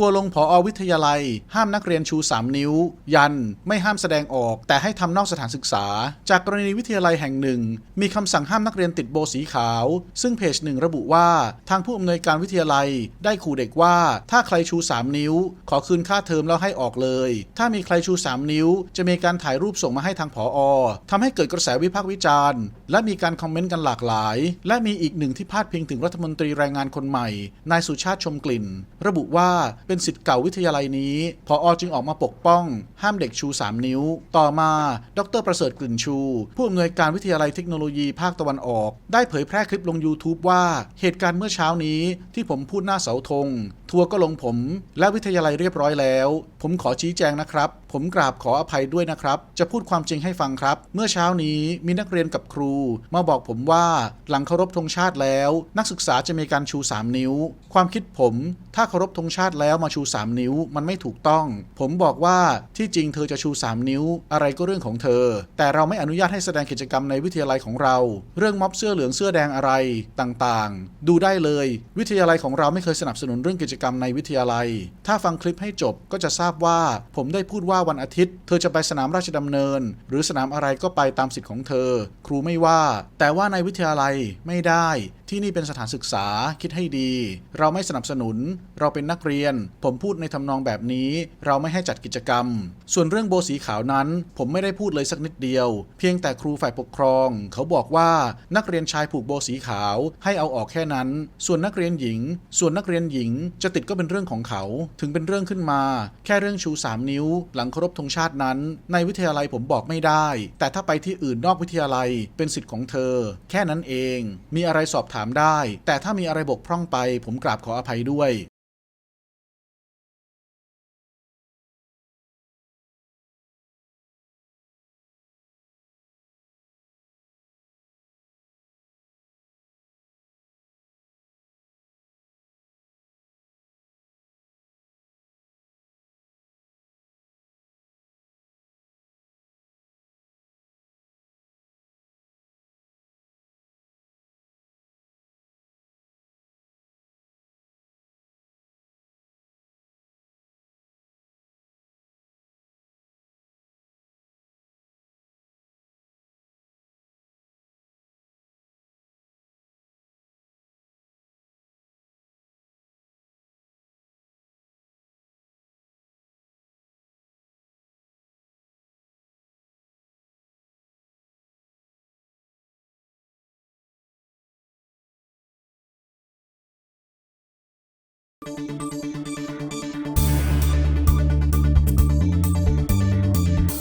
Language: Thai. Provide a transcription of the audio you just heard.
ทัวลงผออวิทยาลัย ห้ามนักเรียนชู 3 นิ้ว ยัน ไม่ห้ามแสดงออก แต่ให้ทำนอกสถานศึกษา จากกรณีวิทยาลัยแห่งหนึ่ง มีคำสั่งห้ามนักเรียนติดโบสีขาว ซึ่งเพจหนึ่งระบุว่า ทางผู้อำนวยการวิทยาลัย ได้ขู่เด็กว่า ถ้าใครชู 3 นิ้ว ขอคืนค่าเทอมแล้วให้ออกเลย ถ้ามีใครชู 3 นิ้ว จะมีการถ่ายรูปส่งมาให้ทางผออทำให้เกิดกระแสวิพากษ์วิจารณ์ และมีการคอมเมนต์กันหลากหลาย และมีอีกหนึ่งที่พาดพิงถึงรัฐมนตรีแรงงานคนใหม่ นายสุชาติชมกลิ่น ระบุว่าเป็นสิทธิ์เก่าวิทยาลัยนี้ผออจึงออกมาปกป้อง ห้ามเด็กชู 3 นิ้ว ต่อมา ดรประเสริฐกลิ่นชู ผู้อำนวยการวิทยาลัยเทคโนโลยีภาคตะวันออก ได้เผยแพร่คลิปลง YouTube ว่าเหตุการณ์เมื่อเช้านี้ที่ผมพูดหน้าเสาธง ทัวร์ก็ลงผม และวิทยาลัยเรียบร้อยแล้ว ผมขอชี้แจงนะครับ ผมกราบขออภัยด้วยนะครับ จะพูดความจริงให้ฟังครับ เมื่อเช้านี้มีนักเรียนกับครู มาบอกผมว่าหลังเคารพธงชาติแล้ว นักศึกษาจะมีการชู 3 นิ้ว ความคิดผม ถ้าเคารพธงชาติแล้วมาชู 3 นิ้วมันไม่ถูกต้อง ผมบอกว่าที่จริงเธอจะชู 3 นิ้ว อะไรก็เรื่องของเธอ แต่เราไม่อนุญาตให้แสดงกิจกรรมในวิทยาลัยของเรา เรื่องม็อบเสื้อเหลืองเสื้อแดงอะไรต่างๆ ดูได้เลย วิทยาลัยของเราไม่เคยสนับสนุนเรื่องกิจกรรมในวิทยาลัย ถ้าฟังคลิปให้จบก็จะทราบว่า ผมได้พูดว่าวันอาทิตย์ เธอจะไปสนามราชดำเนิน หรือสนามอะไรก็ไปตามสิทธิ์ของเธอ ครูไม่ว่า แต่ว่าในวิทยาลัยไม่ได้ ที่นี่เป็นสถานศึกษาคิดให้ดี เราไม่สนับสนุน เราเป็นนักเรียนผมพูดในทำนองแบบนี้ เราไม่ให้จัดกิจกรรม ส่วนเรื่องโบสีขาวนั้น ผมไม่ได้พูดเลยสักนิดเดียว เพียงแต่ครูฝ่ายปกครอง เขาบอกว่านักเรียนชายผูกโบสีขาวให้เอาออกแค่นั้น ส่วนนักเรียนหญิง ส่วนนักเรียนหญิงจะติดก็เป็นเรื่องของเขา ถึงเป็นเรื่องขึ้นมา แค่เรื่องชู 3 นิ้ว หลังเคารพธงชาตินั้น ในวิทยาลัยผมบอกไม่ได้ แต่ถ้าไปที่อื่นนอกวิทยาลัยเป็นสิทธิ์ของเธอ แค่นั้นเอง มีอะไรสอบถามได้ แต่ถ้ามีอะไรบกพร่องไป ผมกราบขออภัยด้วย